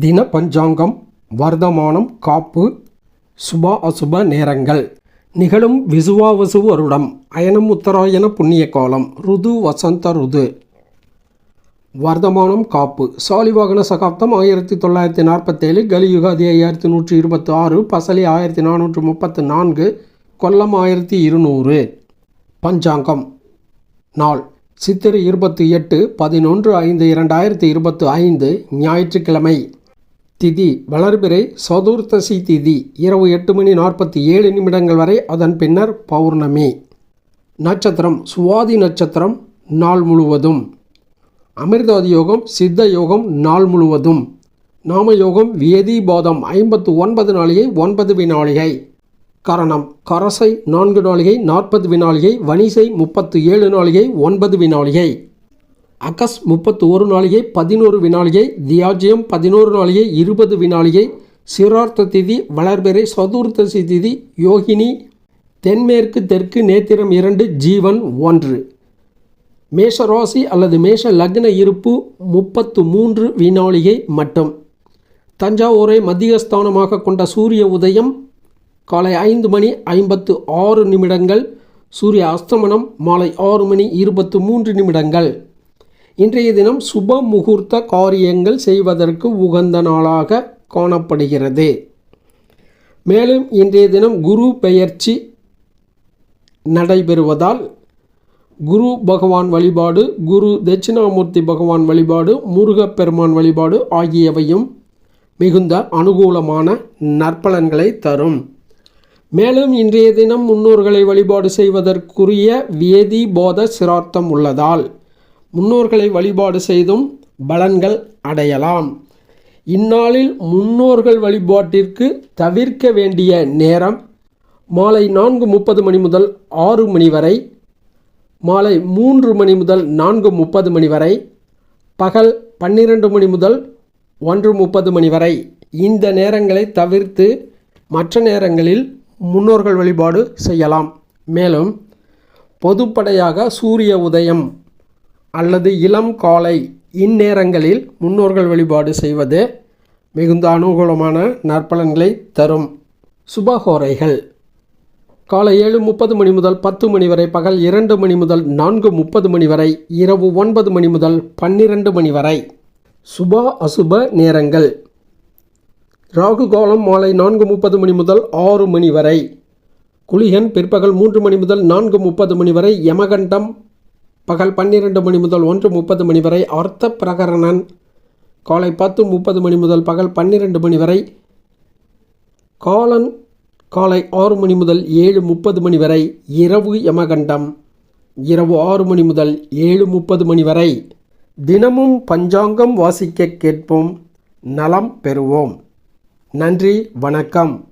தின பஞ்சாங்கம் வர்த்தமானம் காப்பு சுப அசுப நேரங்கள். நிகழும் விசுவாவசு வருடம் அயனம் உத்தராயண புண்ணிய காலம் ருது வசந்த ருது. வர்த்தமானம் காப்பு. சாலிவாகன சகாப்தம் ஆயிரத்தி தொள்ளாயிரத்தி நாற்பத்தேழு கலியுகாதி ஐயாயிரத்தி நூற்றி இருபத்தி ஆறு பசலி ஆயிரத்தி நானூற்றி முப்பத்து நான்கு கொல்லம் ஆயிரத்தி இருநூறு. பஞ்சாங்கம். நாள். சித்திரை இருபத்தி எட்டு பதினொன்று ஐந்து இரண்டாயிரத்தி இருபத்து ஐந்து ஞாயிற்றுக்கிழமை. திதி. வளர்பிறை சதுர்த்தசி திதி. இரவு எட்டு மணி நாற்பத்தி ஏழு நிமிடங்கள் வரை அதன் பின்னர் பௌர்ணமி. நட்சத்திரம் சுவாதி நட்சத்திரம் நாள் முழுவதும். அமிர்தாதி யோகம் சித்த யோகம் நாள் முழுவதும். நாம யோகம் வியதி போதம் ஐம்பத்து ஒன்பது நாளிகை ஒன்பது வினாளிகை கரணம் கரசை நான்கு நாளிகை நாற்பது வினாளிகை வணிசை முப்பத்து ஏழு நாளிகை ஒன்பது வினாளிகை அகஸ் முப்பத்து ஒரு நாளிகை பதினோரு வினாளிகை தியாஜ்யம் பதினோரு நாளிகை இருபது வினாளிகை சிரார்த்த திதி வளர்பெறை சதுர்த்தசி திதி யோகினி தென்மேற்கு தெற்கு நேத்திரம் இரண்டு ஜீவன் ஒன்று. மேஷ ராசி அல்லது மேஷ லக்ன இருப்பு முப்பத்து மூன்று வினாளிகை மட்டும். தஞ்சாவூரை மத்தியஸ்தானமாக கொண்ட சூரிய உதயம் காலை ஐந்து மணி ஐம்பத்து ஆறு நிமிடங்கள் சூரிய அஸ்தமனம் மாலை ஆறு மணி இருபத்து மூன்று நிமிடங்கள். இன்றைய தினம் சுப முகூர்த்த காரியங்கள் செய்வதற்கு உகந்த நாளாக காணப்படுகிறது. மேலும் இன்றைய தினம் குரு பெயர்ச்சி நடைபெறுவதால் குரு பகவான் வழிபாடு குரு தட்சிணாமூர்த்தி பகவான் வழிபாடு முருகப்பெருமான் வழிபாடு ஆகியவையும் மிகுந்த அனுகூலமான நற்பலன்களை தரும். மேலும் இன்றைய தினம் முன்னோர்களை வழிபாடு செய்வதற்குரிய வேதி போத சிரார்த்தம் உள்ளதால் முன்னோர்களை வழிபாடு செய்தும் பலன்கள் அடையலாம். இந்நாளில் முன்னோர்கள் வழிபாட்டிற்கு தவிர்க்க வேண்டிய நேரம் மாலை நான்கு முப்பது மணி முதல் ஆறு மணி வரை மாலை மூன்று மணி முதல் நான்கு முப்பது மணி வரை பகல் பன்னிரண்டு மணி முதல் ஒன்று முப்பது மணி வரை. இந்த நேரங்களை தவிர்த்து மற்ற நேரங்களில் முன்னோர்கள் வழிபாடு செய்யலாம். மேலும் பொதுப்படையாக சூரிய உதயம் அல்லது இளம் காலை இந்நேரங்களில் முன்னோர்கள் வழிபாடு செய்வது மிகுந்த அனுகூலமான நற்பலன்களை தரும் சுபஹோரைகள் காலை ஏழு முப்பது மணி முதல் பத்து மணி வரை பகல் இரண்டு மணி முதல் நான்கு முப்பது மணி வரை இரவு ஒன்பது மணி முதல் பன்னிரண்டு மணி வரை. சுப அசுப நேரங்கள். ராகு காலம் மாலை நான்கு முப்பது மணி முதல் ஆறு மணி வரை. குளிகன் பிற்பகல் மூன்று மணி முதல் நான்கு முப்பது மணி வரை யமகண்டம் பகல் பன்னிரண்டு மணி முதல் ஒன்று முப்பது மணி வரை அர்த்த பிரகரணன். காலை பத்து முப்பது மணி முதல் பகல் பன்னிரண்டு மணி வரை காலன். காலை ஆறு மணி முதல் ஏழு முப்பது மணி வரை இரவு யமகண்டம். இரவு ஆறு மணி முதல் ஏழு முப்பது மணி வரை தினமும் பஞ்சாங்கம் வாசிக்க கேட்போம். நலம் பெறுவோம். நன்றி வணக்கம்.